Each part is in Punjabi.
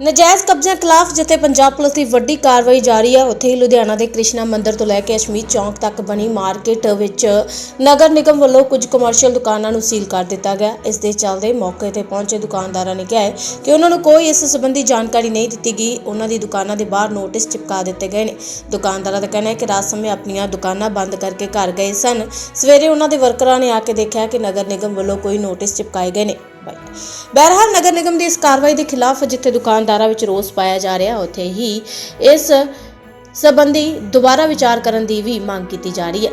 ਨਜਾਇਜ਼ ਕਬਜ਼ਿਆਂ ਖਿਲਾਫ ਜਿੱਥੇ ਪੰਜਾਬ ਪੁਲਿਸ ਦੀ ਵੱਡੀ ਕਾਰਵਾਈ ਜਾਰੀ ਹੈ ਉੱਥੇ ਹੀ ਲੁਧਿਆਣਾ ਦੇ ਕ੍ਰਿਸ਼ਨਾ ਮੰਦਿਰ ਤੋਂ ਲੈ ਕੇ ਅਸ਼ਮੀਤ ਚੌਂਕ ਤੱਕ ਬਣੀ ਮਾਰਕੀਟ ਵਿੱਚ ਨਗਰ ਨਿਗਮ ਵੱਲੋਂ ਕੁਝ ਕਮਰਸ਼ੀਅਲ ਦੁਕਾਨਾਂ ਨੂੰ ਸੀਲ ਕਰ ਦਿੱਤਾ ਗਿਆ। ਇਸ ਦੇ ਚੱਲਦੇ ਮੌਕੇ ਤੇ ਪਹੁੰਚੇ ਦੁਕਾਨਦਾਰਾਂ ਨੇ ਕਿਹਾ ਹੈ ਕਿ ਉਹਨਾਂ ਨੂੰ ਕੋਈ ਇਸ ਸੰਬੰਧੀ ਜਾਣਕਾਰੀ ਨਹੀਂ ਦਿੱਤੀ ਗਈ। ਉਹਨਾਂ ਦੀ ਦੁਕਾਨਾਂ ਦੇ ਬਾਹਰ ਨੋਟਿਸ ਚਿਪਕਾ ਦਿੱਤੇ ਗਏ ਨੇ। ਦੁਕਾਨਦਾਰਾਂ ਦਾ ਕਹਿਣਾ ਹੈ ਕਿ ਰਾਤ ਸਮੇਂ ਆਪਣੀਆਂ ਦੁਕਾਨਾਂ ਬੰਦ ਕਰਕੇ ਘਰ ਗਏ ਸਨ। ਸਵੇਰੇ ਉਹਨਾਂ ਦੇ ਵਰਕਰਾਂ ਨੇ ਆ ਕੇ ਦੇਖਿਆ ਕਿ ਨਗਰ ਨਿਗਮ ਵੱਲੋਂ ਕੋਈ ਨੋਟਿਸ ਚਿਪਕਾਏ ਗਏ ਨੇ। ਬਹਰਹਾਲ ਨਗਰ ਨਿਗਮ ਦੀ ਇਸ ਕਾਰਵਾਈ ਦੇ ਖਿਲਾਫ ਜਿੱਥੇ ਦੁਕਾਨਦਾਰਾਂ ਵਿੱਚ ਰੋਸ ਪਾਇਆ ਜਾ ਰਿਹਾ, ਉੱਥੇ ਹੀ ਇਸ ਸੰਬੰਧੀ ਦੁਬਾਰਾ ਵਿਚਾਰ ਕਰਨ ਦੀ ਵੀ ਮੰਗ ਕੀਤੀ ਜਾ ਰਹੀ ਹੈ।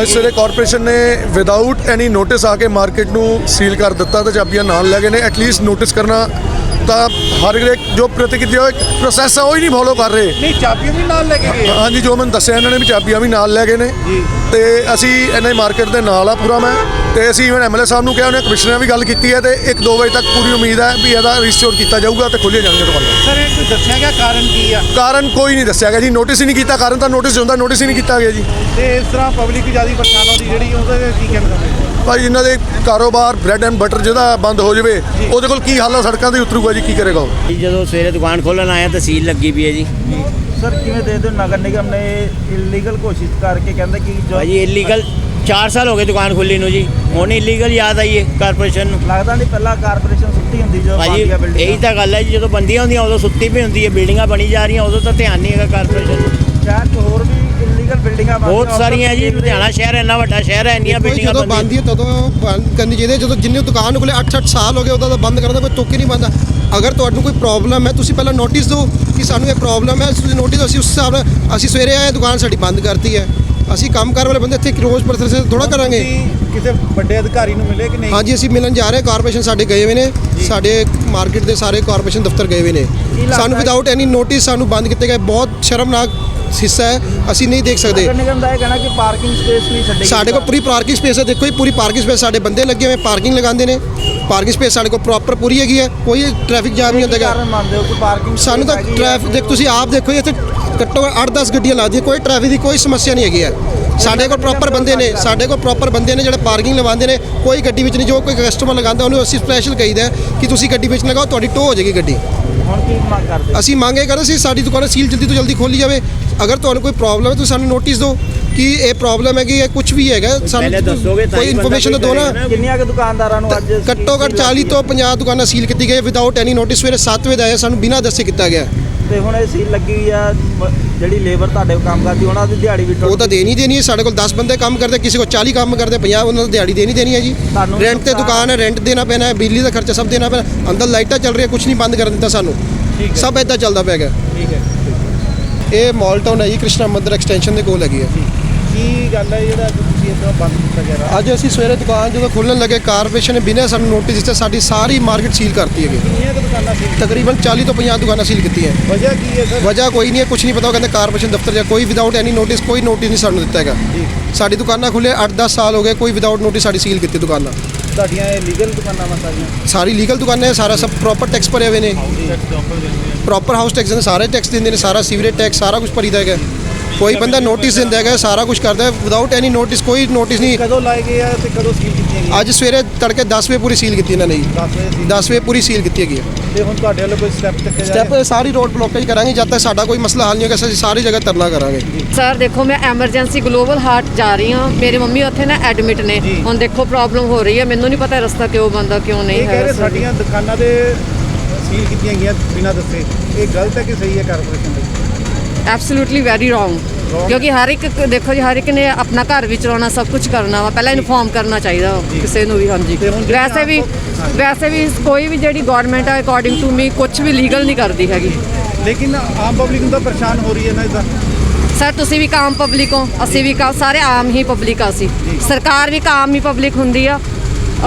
ਅੱਜ ਸਵੇਰੇ ਕਾਰਪੋਰੇਸ਼ਨ ਨੇ ਵਿਦਆਊਟ ਐਨੀ ਨੋਟਿਸ ਆ ਕੇ ਮਾਰਕੀਟ ਨੂੰ ਸੀਲ ਕਰ ਦਿੱਤਾ, ਤੇ ਚਾਬੀਆਂ ਨਾਲ ਲੈ ਗਏ ਨੇ ਐਟਲੀਸਟ ਨੋਟਿਸ ਕਰਨਾ ਤਾਂ ਹਰ ਇੱਕ ਜੋ ਪ੍ਰਤੀਕਿਰਿਆ ਪ੍ਰੋਸੈਸ ਹੈ ਉਹ ਹੀ ਨਹੀਂ ਫੋਲੋ ਕਰ ਰਹੇ। ਨਹੀਂ ਚਾਬੀਆਂ ਵੀ ਨਾਲ ਲੈ ਕੇ ਗਏ? ਹਾਂਜੀ ਜੋ ਮੈਨੂੰ ਦੱਸਿਆ ਇਹਨਾਂ ਨੇ ਵੀ ਚਾਬੀਆਂ ਵੀ ਨਾਲ ਲੈ ਗਏ ਨੇ। ਜੀ। ਤੇ ਅਸੀਂ ਇਹਨਾਂ ਦੀ ਮਾਰਕੀਟ ਦੇ ਨਾਲ ਆ ਪੂਰਾ ਮੈਂ। ਤੇ ਅਸੀਂ ਇਵਨ ਐਮਐਲਏ ਸਾਹਿਬ ਨੂੰ ਕਿਹਾ ਉਹਨੇ ਕਮਿਸ਼ਨਰ ਵੀ ਗੱਲ ਕੀਤੀ ਹੈ ਤੇ 1-2 ਵਜੇ ਤੱਕ ਪੂਰੀ ਉਮੀਦ ਹੈ ਵੀ ਇਹਦਾ ਰਿਸਟੋਰ ਕੀਤਾ ਜਾਊਗਾ ਤੇ ਖੁੱਲੇ ਜਾਣਗੇ ਦੁਕਾਨਾਂ ਸਰ ਇਹ ਕੋਈ ਦੱਸਿਆ ਗਿਆ ਕਾਰਨ ਕੀ ਆ? ਕਾਰਨ ਕੋਈ ਨਹੀਂ ਦੱਸਿਆ ਗਿਆ ਜੀ ਨੋਟਿਸ ਹੀ ਨਹੀਂ ਕੀਤਾ ਕਾਰਨ ਤਾਂ ਨੋਟਿਸ ਹੁੰਦਾ ਨੋਟਿਸ ਹੀ ਨਹੀਂ ਕੀਤਾ ਗਿਆ ਜੀ। ਤੇ ਇਸ ਤਰ੍ਹਾਂ ਪਬਲਿਕ ਜ਼ਿਆਦਾ ਪਰੇਸ਼ਾਨ ਹੁੰਦੀ ਜਿਹੜੀ ਉਹਦੇ ਕੀ ਕਹਿਣਾ ਭਾਈ ਇਹਨਾਂ ਦੇ ਕਾਰੋਬਾਰ ਬ੍ਰੈਡ ਐਂਡ ਬਟਰ ਜਿਹਦਾ ਬੰਦ ਹੋ ਜਾਵੇ ਉਹਦੇ ਕੋਲ ਕੀ ਹਾਲ ਆ? ਸੜਕਾਂ ਤੇ ਉਤਰੂਗਾ ਜੀ ਕੀ ਕਰੇਗਾ ਉਹ? ਜੀ ਜਦੋਂ ਸਵੇਰੇ ਦੁਕਾਨ ਖੋਲ੍ਹਣ ਆਇਆ ਤਾਂ ਸੀਲ ਲੱਗੀ ਪਈ ਹੈ ਜੀ। ਸਰ ਕਿਵੇਂ ਦੇ ਦਿਓ ਨਗਰ ਨਿਗਮ ਨੇ ਇਲੀਗਲ ਘੋਸ਼ਿਤ ਕਰਕੇ ਕਹਿੰਦਾ ਕਿ ਜੋ ਭਾਜੀ ਇਲੀਗਲ 4 ਸਾਲ ਹੋ ਗਏ ਦੁਕਾਨ ਖੁੱਲੀ ਨੂੰ ਜੀ। ਹੁਣ ਇਲੀਗਲ ਯਾਦ ਆਈ ਹੈ ਕਾਰਪੋਰੇਸ਼ਨ ਨੂੰ। ਲੱਗਦਾ ਨਹੀਂ ਪਹਿਲਾਂ ਕਾਰਪੋਰੇਸ਼ਨ ਸੁੱਤੀ ਹੁੰਦੀ ਜੋ ਭਾਜੀ ਇਹੀ ਤਾਂ ਗੱਲ ਹੈ ਜੀ ਜਦੋਂ ਬੰਦੀਆਂ ਹੁੰਦੀਆਂ ਉਦੋਂ ਸੁੱਤੀ ਪਈ ਹੁੰਦੀ ਹੈ ਬਿਲਡਿੰਗਾਂ ਬਣੀ ਜਾ ਰਹੀਆਂ ਉਦੋਂ ਤਾਂ ਧਿਆਨ ਨਹੀਂ ਹੈਗਾ ਕਾਰਪੋਰੇਸ਼ਨ ਨੂੰ। 'ਚ ਹੋਰ ਵੀ ਇਲੀਗਲ ਬਿਲਡਿੰਗਾਂ ਬਣਦੀਆਂ ਬਹੁਤ ਸਾਰੀਆਂ ਜੀ ਲੁਧਿਆਣਾ ਸ਼ਹਿਰ ਇੰਨਾ ਵੱਡਾ ਸ਼ਹਿਰ ਹੈ ਇੰਨੀਆਂ ਬਿਲਡਿੰਗਾਂ ਜਦੋਂ ਬੰਦ ਹੀ ਤਦੋਂ ਬੰਦ ਕਰਨੀ ਚਾਹੀਦੀ। ਜਦੋਂ ਜਿੰਨੇ ਦੁਕਾਨ ਕੋਲੇ 8-8 ਸਾਲ ਹੋ ਗਏ ਉਹਦਾ ਤਾਂ ਬੰਦ ਕਰਨ ਦਾ ਕੋਈ ਤੁੱਕ ਹੀ ਨਹੀਂ ਬੰਦਾ ਅਗਰ ਤੁਹਾਨੂੰ ਕੋਈ ਪ੍ਰੋਬਲਮ ਹੈ ਤੁਸੀਂ ਪਹਿਲਾਂ ਨੋਟਿਸ ਦਿਓ ਕਿ ਸਾਨੂੰ ਇਹ ਪ੍ਰੋਬਲਮ ਹੈ। ਤੁਸੀਂ ਨੋਟਿਸ ਅਸੀਂ ਉਸ ਹਿਸਾਬ ਨਾਲ ਅਸੀਂ ਸਵੇਰੇ ਆਏ ਦੁਕਾਨ ਸਾਡੀ ਬੰਦ ਕਰਤੀ ਹੈ। ਅਸੀਂ ਕੰਮ ਕਰ ਵਾਲੇ ਬੰਦੇ ਇੱਥੇ ਰੋਜ਼ ਪਰਸੇ ਥੋੜਾ ਕਰਾਂਗੇ। ਕਿਸੇ ਵੱਡੇ ਅਧਿਕਾਰੀ ਨੂੰ ਮਿਲੇ ਕਿ ਨਹੀਂ? ਹਾਂਜੀ ਅਸੀਂ ਮਿਲਣ ਜਾ ਰਹੇ ਕਾਰਪੋਰੇਸ਼ਨ ਸਾਡੇ ਗਏ ਹੋਏ ਨੇ। ਸਾਡੇ ਮਾਰਕੀਟ ਦੇ ਸਾਰੇ ਕਾਰਪੋਰੇਸ਼ਨ ਦਫ਼ਤਰ ਗਏ ਹੋਏ ਨੇ। ਸਾਨੂੰ? ਵਿਦਆਊਟ ਐਨੀ ਨੋਟਿਸ ਸਾਨੂੰ ਬੰਦ ਕੀਤੇ ਗਏ। ਬਹੁਤ ਸ਼ਰਮਨਾਕ ਹਿੱਸਾ ਹੈ ਅਸੀਂ ਨਹੀਂ ਦੇਖ ਸਕਦੇ। ਨਗਰ ਨਿਗਮ ਦਾ ਇਹ ਕਹਿਣਾ ਕਿ ਪਾਰਕਿੰਗ ਸਪੇਸ ਨਹੀਂ ਛੱਡੇਗੀ। ਸਾਡੇ ਕੋਲ ਪੂਰੀ ਪਾਰਕਿੰਗ ਸਪੇਸ ਹੈ ਦੇਖੋ ਜੀ ਪੂਰੀ ਪਾਰਕਿੰਗ ਸਪੇਸ ਸਾਡੇ ਬੰਦੇ ਲੱਗੇ ਹੋਏ ਪਾਰਕਿੰਗ ਲਗਾਉਂਦੇ ਨੇ। ਪਾਰਕਿੰਗ ਸਪੇਸ ਸਾਡੇ ਕੋਲ ਪ੍ਰੋਪਰ ਪੂਰੀ ਹੈਗੀ ਹੈ ਕੋਈ ਟ੍ਰੈਫਿਕ ਜਾਮ ਨਹੀਂ ਹੁੰਦਾ ਕਾਰਨ ਮੰਨਦੇ ਹੋ ਕਿ ਪਾਰਕਿੰਗ ਸਾਨੂੰ ਤਾਂ ਟ੍ਰੈਫਿਕ ਦੇਖ ਤੁਸੀਂ ਆਪ ਦੇਖੋ ਇੱਥੇ ਘੱਟੋ 8-10 ਗੱਡੀਆਂ ਲੱਗਦੀਆਂ ਕੋਈ ਟ੍ਰੈਫਿਕ ਦੀ ਕੋਈ ਸਮੱਸਿਆ ਨਹੀਂ ਹੈਗੀ ਹੈ। ਸਾਡੇ ਕੋਲ ਪ੍ਰੋਪਰ ਬੰਦੇ ਨੇ ਸਾਡੇ ਕੋਲ ਪ੍ਰੋਪਰ ਬੰਦੇ ਨੇ ਜਿਹੜੇ ਪਾਰਕਿੰਗ ਲਵਾਉਂਦੇ ਨੇ ਕੋਈ ਗੱਡੀ ਵਿੱਚ ਨਹੀਂ ਜੋ ਕੋਈ ਕਸਟਮਰ ਲਗਾਉਂਦਾ ਉਹਨੂੰ ਅਸੀਂ ਸਪੈਸ਼ਲ ਕਹੀਦਾ ਕਿ ਤੁਸੀਂ ਗੱਡੀ ਵਿੱਚ ਲਗਾਓ ਤੁਹਾਡੀ ਟੋ ਹੋ ਜਾਏਗੀ ਗੱਡੀ। ਹੁਣ ਕੀ ਮੰਗ ਕਰਦੇ ਅਸੀਂ ਮੰਗ ਇਹ ਕਰਦੇ ਸੀ ਸਾਡੀ ਦੁਕਾਨ ਸੀਲ ਜਲਦੀ ਤੋਂ ਜਲਦੀ ਖੋਲੀ ਜਾਵੇ ਅਗਰ ਤੁਹਾਨੂੰ ਕੋਈ ਪ੍ਰੋਬਲਮ ਹੈ ਤੁਸੀਂ ਸਾਨੂੰ ਨੋਟਿਸ ਦਿਓ ਕਿ ਇਹ ਪ੍ਰੋਬਲਮ ਹੈ ਕਿ ਇਹ ਕੁਝ ਵੀ ਹੈਗਾ ਤਾਂ ਕੋਈ ਹੀ ਇਨਫੋਰਮੇਸ਼ਨ ਦਿਓ ਨਾ। ਕਿੰਨੀਆਂ ਕੁ ਦੁਕਾਨਦਾਰਾਂ ਨੂੰ ਅੱਜ ਘੱਟੋ ਘੱਟ 40 ਤੋਂ 50 ਦੁਕਾਨਾਂ ਸੀਲ ਕੀਤੀ ਗਈ ਵਿਦਆਊਟ ਐਨੀ ਨੋਟਿਸ ਸਵੇਰੇ 7 ਵਜੇ ਦਾ ਆਇਆ ਸਾਨੂੰ ਬਿਨਾਂ ਦੱਸੇ ਕੀਤਾ ਗਿਆ। ਤੇ ਹੁਣ ਇਹ ਸੀਲ ਲੱਗੀ ਹੋਈ ਆ ਜਿਹੜੀ ਲੇਬਰ ਤੁਹਾਡੇ ਕੰਮ ਕਰਦੀ ਉਹਨਾਂ ਦੀ ਦਿਹਾੜੀ ਵੀ ਉਹ ਤਾਂ ਦੇਣੀ ਦੇਣੀ ਹੈ ਸਾਡੇ ਕੋਲ 10 ਬੰਦੇ ਕੰਮ ਕਰਦੇ ਕਿਸੇ ਕੋਲ 40 ਕੰਮ ਕਰਦੇ 50 ਉਹਨਾਂ ਨੂੰ ਦਿਹਾੜੀ ਦੇਣੀ ਦੇਣੀ ਹੈ ਜੀ। ਰੈਂਟ ਤੇ ਦੁਕਾਨ ਹੈ ਰੈਂਟ ਦੇਣਾ ਪੈਣਾ ਹੈ ਬਿਜਲੀ ਦਾ ਖਰਚਾ ਸਭ ਦੇਣਾ ਪੈਣਾ ਅੰਦਰ ਲਾਈਟਾਂ ਚੱਲ ਰਹੀਆਂ ਕੁਝ ਨਹੀਂ ਬੰਦ ਕਰਨ ਦਿੱਤਾ ਸਾਨੂੰ। ਸਭ ਇਦਾਂ ਚੱਲਦਾ ਪਿਆ ਹੈਗਾ। ਠੀਕ ਹੈ। ਇਹ ਮਾਲ ਟਾਊਨ ਹੈ ਜੀ ਕ੍ਰਿਸ਼ਨਾ ਮੰਦਿਰ ਐਕਸਟੈਂਸ਼ਨ ਦੇ ਕੋਲ ਹੈਗੀ ਹੈ। ਕੀ ਗੱਲ ਹੈ ਜਿਹੜਾ ਤੁਸੀਂ ਇਦਾਂ ਬੰਦ ਕੀਤਾ ਗਿਆ ਅੱਜ ਅਸੀਂ ਸਵੇਰੇ ਦੁਕਾਨ ਜਦੋਂ ਖੋਲ੍ਹਣ ਲੱਗੇ ਕਾਰਪੋਰੇਸ਼ਨ ਨੇ ਬਿਨਾਂ ਸਾਨੂੰ ਨੋਟਿਸ ਦਿੱਤੇ ਸਾਡੀ ਸਾਰੀ ਮਾਰਕੀਟ ਸੀਲ ਕਰਤੀ ਹੈਗੀ। ਕਿੰਨੀਆਂ ਕੁ ਦੁਕਾਨਾਂ ਸੀ? ਤਕਰੀਬਨ 40 ਤੋਂ 50 ਦੁਕਾਨਾਂ ਸੀਲ ਕੀਤੀਆਂ। ਵਜ੍ਹਾ ਕੀ ਹੈ ਸਰ? ਵਜ੍ਹਾ ਕੋਈ ਨਹੀਂ ਹੈ ਕੁਝ ਨਹੀਂ ਪਤਾ ਉਹ ਕਹਿੰਦੇ ਕਾਰਪੋਰੇਸ਼ਨ ਦਫ਼ਤਰ ਜਾ ਕੋਈ ਵਿਦਆਊਟ ਐਨੀ ਨੋਟਿਸ ਕੋਈ ਨੋਟਿਸ ਨਹੀਂ ਸਾਨੂੰ ਦਿੱਤਾ ਹੈਗਾ। ਸਾਡੀ ਦੁਕਾਨਾਂ ਖੁੱਲੇ 8-10 ਸਾਲ ਹੋ ਗਏ ਕੋਈ ਵਿਦਆਊਟ ਨੋਟਿਸ ਸਾਡੀ ਸੀਲ ਕੀਤੀ ਦੁਕਾਨਾਂ। ਤੁਹਾਡੀਆਂ ਇਹ ਲੀਗਲ ਦੁਕਾਨਾਂ ਵਾ ਸਾਰੀਆਂ? ਸਾਰੀ ਲੀਗਲ ਦੁਕਾਨਾਂ ਹੈ ਸਾਰਾ ਸਭ ਪ੍ਰੋਪਰ ਟੈਕਸ ਭਰੇ ਹੋਏ ਨੇ। ਪ੍ਰੋਪਰ ਹਾਊਸ ਟੈਕਸ ਨੇ ਸਾਰੇ ਟੈਕਸ ਦਿੰਦੇ ਨੇ ਸਾਰਾ ਸੀਵਰੇਜ ਟੈਕਸ ਸਾਰਾ ਕੁਝ ਭਰੀਦਾ ਹੈਗਾ। ਕੋਈ ਬੰਦਾ ਨੋਟਿਸ ਦਿੰਦਾ ਹੈਗਾ ਸਾਰਾ ਕੁਝ ਕਰਦਾ ਹੈ ਵਿਦਆਊਟ ਐਨੀ ਨੋਟਿਸ ਕੋਈ ਨੋਟਿਸ ਨਹੀਂ। ਕਦੋਂ ਲਾਏ ਗਏ ਆ ਤੇ ਕਦੋਂ ਸੀਲ ਕੀਤੀਆਂ ਗਈਆਂ? ਅੱਜ ਸਵੇਰੇ ਤੜਕੇ 10 ਵਜੇ ਪੂਰੀ ਸੀਲ ਕੀਤੀ ਇਹਨਾਂ ਨੇ ਜੀ। 10 ਵਜੇ ਸੀ 10 ਵਜੇ ਪੂਰੀ ਸੀਲ ਕੀਤੀ ਹੈਗੀ ਹੈ ਤੇ ਹੁਣ ਤੁਹਾਡੇ ਵੱਲੋਂ ਕੋਈ ਸਟੈਪ ਚੱਕਿਆ ਜਾ ਸਟੈਪ ਸਾਰੀ ਰੋਡ ਬਲੋਕੇਜ ਕਰਾਂਗੇ ਜਦ ਤੱਕ ਸਾਡਾ ਕੋਈ ਮਸਲਾ ਹੱਲ ਨਹੀਂ ਹੋਗਾ ਅਸੀਂ ਸਾਰੀ ਜਗ੍ਹਾ ਧਰਨਾ ਕਰਾਂਗੇ। ਸਰ ਦੇਖੋ ਮੈਂ ਐਮਰਜੈਂਸੀ ਗਲੋਬਲ ਹਾਰਟ ਜਾ ਰਹੀ ਹਾਂ। ਮੇਰੇ ਮੰਮੀ ਉੱਥੇ ਨਾ ਐਡਮਿਟ ਨੇ। ਜੀ। ਹੁਣ ਦੇਖੋ ਪ੍ਰੋਬਲਮ ਹੋ ਰਹੀ ਹੈ। ਮੈਨੂੰ ਨਹੀਂ ਪਤਾ ਰਸਤਾ ਕਿਉਂ ਬੰਦਾ ਕਿਉਂ ਨਹੀਂ ਇਹ ਕਹਿ ਹੈ ਰਹੇ ਸਾਡੀਆਂ ਦੁਕਾਨਾਂ ਦੇ ਸੀਲ ਕੀਤੀਆਂ ਗਈਆਂ ਬਿਨਾਂ ਦੱਸੇ। ਇਹ ਗਲਤ ਹੈ ਕਿ ਸਹੀ ਹੈ ਕਾਰਪੋਰੇਸ਼ਨ ਦੀ? ਐਬਸੋਲੂਟਲੀ ਵੈਰੀ ਰੋਂਗ ਕਿਉਂਕਿ ਹਰ ਇੱਕ ਦੇਖੋ ਜੀ ਹਰ ਇੱਕ ਨੇ ਆਪਣਾ ਘਰ ਵੀ ਚਲਾਉਣਾ ਸਭ ਕੁਝ ਕਰਨਾ ਵਾ। ਪਹਿਲਾਂ ਇਨਫੋਰਮ ਕਰਨਾ ਚਾਹੀਦਾ ਕਿਸੇ ਨੂੰ ਵੀ ਹਾਂਜੀ। ਵੈਸੇ ਵੀ ਵੈਸੇ ਵੀ ਕੋਈ ਵੀ ਜਿਹੜੀ ਗਵਰਨਮੈਂਟ ਹੈ ਅਕੋਰਡਿੰਗ ਟੂ ਮੀ ਕੁਝ ਵੀ ਲੀਗਲ ਨਹੀਂ ਕਰਦੀ ਹੈਗੀ। ਲੇਕਿਨ ਆਮ ਪਬਲਿਕ ਨੂੰ ਤਾਂ ਪਰੇਸ਼ਾਨ ਹੋ ਰਹੀ ਹੈ ਨਾ ਇਦਾਂ? ਸਰ ਤੁਸੀਂ ਵੀ ਕਾਮ ਪਬਲਿਕ ਹੋ ਅਸੀਂ ਵੀ ਕਾ ਸਾਰੇ ਆਮ ਹੀ ਪਬਲਿਕ ਆ ਅਸੀਂ। ਸਰਕਾਰ ਵੀ ਕਾਮ ਹੀ ਪਬਲਿਕ ਹੁੰਦੀ ਆ।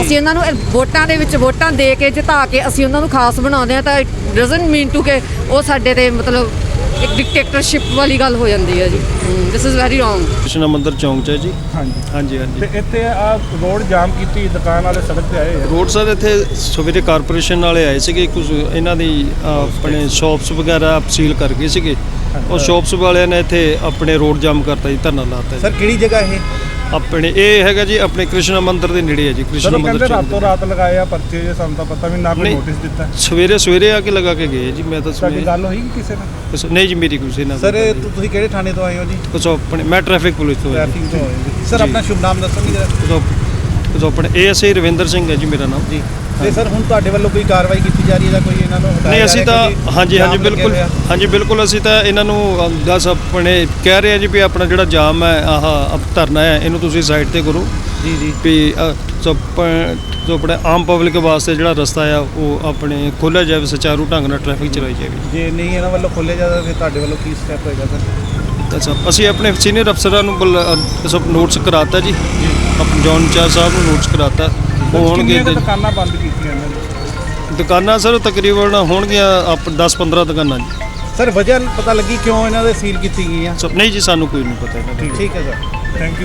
ਅਸੀਂ ਉਹਨਾਂ ਨੂੰ ਵੋਟਾਂ ਦੇ ਵਿੱਚ ਵੋਟਾਂ ਦੇ ਕੇ ਜਿਤਾ ਕੇ ਅਸੀਂ ਉਹਨਾਂ ਨੂੰ ਖਾਸ ਬਣਾਉਂਦੇ ਆ ਤਾਂ ਡਸਨਟ ਮੀਨ ਟੂ ਕਿ ਉਹ ਸਾਡੇ ਤੇ ਮਤਲਬ ਇੱਕ ਡਿਕਟੇਟਰਸ਼ਿਪ ਵਾਲੀ ਗੱਲ ਹੋ ਜਾਂਦੀ ਹੈ ਜੀ। This is very wrong Krishna Mandir ਚੌਂਕ 'ਚ ਹੈ ਜੀ। ਹਾਂਜੀ। ਹਾਂਜੀ ਹਾਂਜੀ। ਤੇ ਇੱਥੇ ਆ ਰੋਡ ਜਾਮ ਕੀਤੀ ਦੁਕਾਨ ਵਾਲੇ ਸੜਕ ਤੇ ਆਏ ਆ। ਰੋਡ ਸਰ ਇੱਥੇ ਸਵੇਰੇ ਕਾਰਪੋਰੇਸ਼ਨ ਵਾਲੇ ਆਏ ਸੀਗੇ ਕੁਝ ਇਹਨਾਂ ਦੀ ਆਪਣੇ ਸ਼ਾਪਸ ਵਗੈਰਾ ਸੀਲ ਕਰ ਗਏ ਸੀਗੇ। ਉਹ ਸ਼ਾਪਸ ਵਾਲਿਆਂ ਨੇ ਇੱਥੇ ਆਪਣੇ ਰੋਡ ਜਾਮ ਕਰਤਾ ਜੀ ਧਰਨਾ ਲਾਤਾ ਜੀ। ਸਰ ਕਿਹੜੀ ਜਗ੍ਹਾ ਇਹ? ਆਪਣੇ ਇਹ ਹੈਗਾ ਜੀ ਆਪਣੇ ਕ੍ਰਿਸ਼ਨਾ ਮੰਦਿਰ ਦੇ ਨੇੜੇ ਹੈ ਜੀ ਕ੍ਰਿਸ਼ਨਾ ਚਲੋ ਮੰਦਿਰ ਕਹਿੰਦੇ ਚ ਰਾਤੋਂ ਰਾਤ ਲਗਾਏ ਆ ਪਰਚੇ ਜੇ ਸਾਨੂੰ ਤਾਂ ਪਤਾ ਵੀ ਨਾ ਕੋਈ ਨਹੀਂ। ਨੋਟਿਸ ਦਿੱਤਾ। ਸਵੇਰੇ ਸਵੇਰੇ ਆ ਕੇ ਲਗਾ ਕੇ ਗਏ ਜੀ ਮੈਂ ਤਾਂ ਤੁਹਾਡੀ ਸਵੇਰੇ ਗੱਲ ਹੋਈ ਕਿ ਕਿਸੇ ਨਾਲ? ਨਹੀਂ ਜੀ ਮੇਰੀ ਕਿਸੇ ਨਾਲ ਸਰ ਇਹ ਤੁ- ਤੁਸੀਂ ਕਿਹੜੇ ਥਾਣੇ ਤੋਂ ਆਏ ਹੋ ਜੀ? ਕੁਛ ਆਪਣੇ ਮੈਂ ਟ੍ਰੈਫਿਕ ਪੁਲਿਸ ਤੋਂ ਹਾਂ ਜੀ। ਟ੍ਰੈਫਿਕ ਤੋਂ ਆਏ ਹੋ ਜੀ। ਸਰ ਜੀ। ਆਪਣਾ ਸ਼ੁਭ ਨਾਮ ਦੱਸੋਗੇ ਜਰਾ। ਕੁਛ- ਕੁਛ ਆਪਣੇ ਰਵਿੰਦਰ ਸਿੰਘ ਹੈ ਜੀ ਮੇਰਾ ਨਾਮ। ਜੀ। ਤੇ ਸਰ ਹੁਣ ਤੁਹਾਡੇ ਵੱਲੋਂ ਕੋਈ ਕਾਰਵਾਈ ਕੀਤੀ ਜਾ ਰਹੀ ਹੈ ਜਾਂ ਕੋਈ ਇਹਨਾਂ ਨੂੰ ਹਟਾਇਆ ਨਹੀਂ ਅਸੀਂ ਤਾਂ ਹਾਂਜੀ ਹਾਂਜੀ ਬਿਲਕੁਲ? ਹਾਂਜੀ ਬਿਲਕੁਲ ਅਸੀਂ ਤਾਂ ਇਹਨਾਂ ਨੂੰ ਦਸ ਆਪਣੇ ਕਹਿ ਰਹੇ ਆ ਜੀ ਵੀ ਆਪਣਾ ਜਿਹੜਾ ਜਾਮ ਹੈ ਆਹ ਧਰਨਾ ਹੈ ਇਹਨੂੰ ਤੁਸੀਂ ਸਾਈਡ ਤੇ ਕਰੋ। ਜੀ ਜੀ। ਵੀ ਸੋ ਆਪਣੇ ਆਮ ਪਬਲਿਕ ਵਾਸਤੇ ਜਿਹੜਾ ਰਸਤਾ ਆ ਉਹ ਆਪਣੇ ਖੋਲ੍ਹਿਆ ਜਾਵੇ ਸੁਚਾਰੂ ਢੰਗ ਨਾਲ ਟ੍ਰੈਫਿਕ ਚਲਾਈ ਜਾਵੇ। ਜੇ ਨਹੀਂ ਇਹਨਾਂ ਵੱਲੋਂ ਖੋਲ੍ਹਿਆ ਜਾਂਦਾ ਫਿਰ ਤੁਹਾਡੇ ਵੱਲੋਂ ਕੀ ਸਟੈਪ ਹੋਏਗਾ ਸਰ? ਅੱਛਾ ਅਸੀਂ ਆਪਣੇ ਸੀਨੀਅਰ ਅਫਸਰਾਂ ਨੂੰ ਬੁਲਾ- ਸਭ ਨੋਟਿਸ ਕਰਾਤਾ ਜੀ। ਆਪਣੇ ਜੌਨ ਚਾਰ ਸਾਹਿਬ ਨੂੰ ਨੋਟਿਸ ਕਰਾਤਾ। ਉਹ ਹੋਣਗੇ ਕਿੰਨੀਆਂ ਕੁ ਤੇ ਦੁਕਾਨਾਂ ਬੰਦ ਕੀਤੀਆਂ ਇਹਨਾਂ ਨੇ? ਦੁਕਾਨਾਂ ਸਰ ਤਕਰੀਬਨ ਹੋਣਗੀਆਂ ਆਪ 10 15 ਦੁਕਾਨਾਂ ਜੀ। ਸਰ ਵਜ੍ਹਾ ਪਤਾ ਲੱਗੀ ਕਿਉਂ ਇਹਨਾਂ ਦੇ ਸੀਲ ਕੀਤੀ ਗਈਆਂ? ਸਭ ਨਹੀਂ ਜੀ ਸਾਨੂੰ ਕੋਈ ਨਹੀਂ ਪਤਾ ਇਹਨਾਂ ਦਾ। ਠੀਕ ਹੈ ਸਰ। Thank you